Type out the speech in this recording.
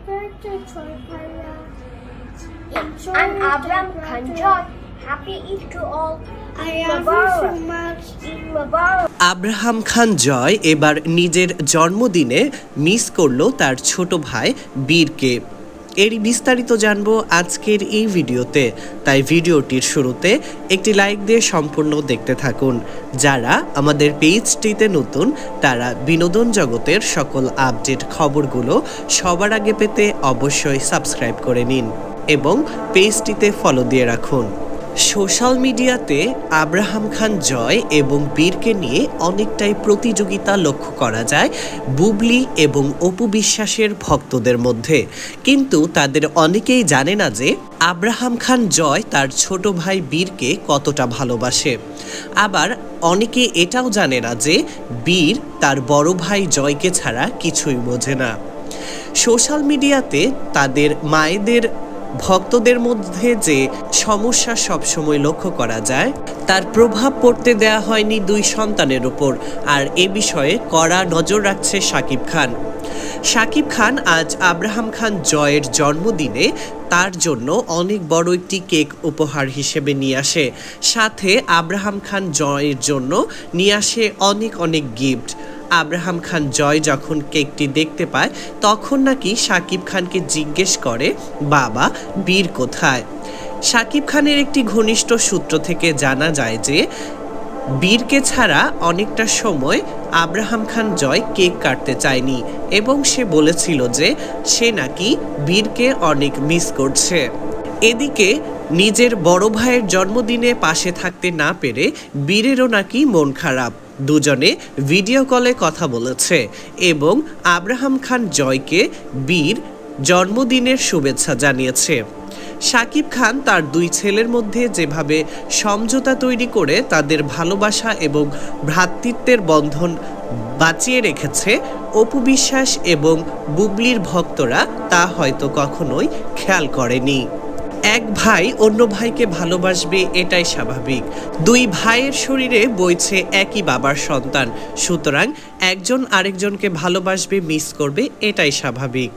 I'm Abram day, Khanjoy. Happy Eid to all. I love you so much. Abraham Khan Joy এবার নিজের জন্মদিনে miss করল তার ছোট ভাই বীরকে এরই বিস্তারিত জানব আজকের এই ভিডিওতে। তাই ভিডিওটির শুরুতে একটি লাইক দিয়ে সম্পূর্ণ দেখতে থাকুন। যারা আমাদের পেজটিতে নতুন, তারা বিনোদন জগতের সকল আপডেট খবরগুলো সবার আগে পেতে অবশ্যই সাবস্ক্রাইব করে নিন এবং পেজটিতে ফলো দিয়ে রাখুন। সোশ্যাল মিডিয়াতে আব্রাহাম খান জয় এবং বীরকে নিয়ে অনেকটাই প্রতিযোগিতা লক্ষ্য করা যায় বুবলি এবং অপু বিশ্বাসের ভক্তদের মধ্যে। কিন্তু তাদের অনেকেই জানে না যে আব্রাহাম খান জয় তার ছোট ভাই বীরকে কতটা ভালোবাসে। আবার অনেকে এটাও জানে না যে বীর তার বড় ভাই জয়কে ছাড়া কিছুই বোঝে না। সোশ্যাল মিডিয়াতে তাদের মায়েদের ভক্তদের মধ্যে যে সমস্যা সবসময় লক্ষ্য করা যায়, তার প্রভাব পড়তে দেয়া হয়নি দুই সন্তানের উপর। আর এ বিষয়ে কড়া নজর রাখছে শাকিব খান। শাকিব খান আজ আব্রাহাম খান জয়ের জন্মদিনে তার জন্য অনেক বড় একটি কেক উপহার হিসেবে নিয়ে আসে। সাথে আব্রাহাম খান জয়ের জন্য নিয়ে আসে অনেক অনেক গিফট। আব্রাহাম খান জয় যখন কেকটি দেখতে পায়, তখন নাকি শাকিব খানকে জিজ্ঞেস করে, বাবা, বীর কোথায়? শাকিব খানের একটি ঘনিষ্ঠ সূত্র থেকে জানা যায় যে, বীরকে ছাড়া অনেকটা সময় আব্রাহাম খান জয় কেক কাটতে চায়নি এবং সে বলেছিল যে, সে নাকি বীরকে অনেক মিস করছে। এদিকে, নিজের বড় ভাইয়ের জন্মদিনে পাশে থাকতে না পেরে বীরেরও নাকি মন খারাপ। দুজনে ভিডিও কলে কথা বলেছে এবং আব্রাহাম খান জয়কে বীর জন্মদিনের শুভেচ্ছা জানিয়েছে। শাকিব খান তার দুই ছেলের মধ্যে যেভাবে সমঝোতা তৈরি করে তাদের ভালোবাসা এবং ভ্রাতৃত্বের বন্ধন বাঁচিয়ে রেখেছে অপু বিশ্বাস এবং বুবলির ভক্তরা তা হয়তো কখনোই খেয়াল করেনি। এক ভাই অন্য ভাইকে ভালোবাসবে, এটাই স্বাভাবিক। দুই ভাইয়ের শরীরে বইছে একই বাবার সন্তান। সুতরাং একজন আরেকজনকে ভালোবাসবে, মিস করবে, এটাই স্বাভাবিক।